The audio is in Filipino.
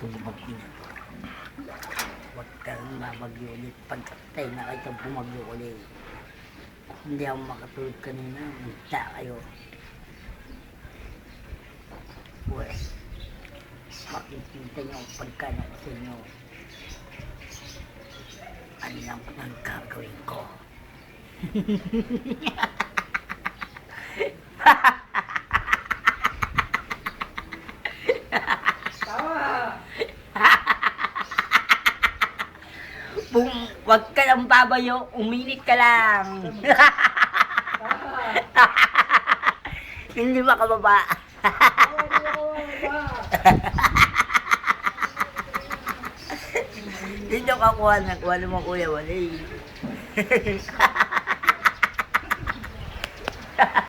itong bagyo. Huwag kang mabagyo ulit. Pagkatay na kayo bumagyo ulit. Hindi ako makatulog kanina. Magta kayo. Uwe. Makikita niyo ang pagkano ko sa inyo. Ano lang ang gagawin ko. Bum, wag ka lang babayo, uminit ka lang. Hindi makababa. Dito ka kuha na, kuha naman kuya, wala eh.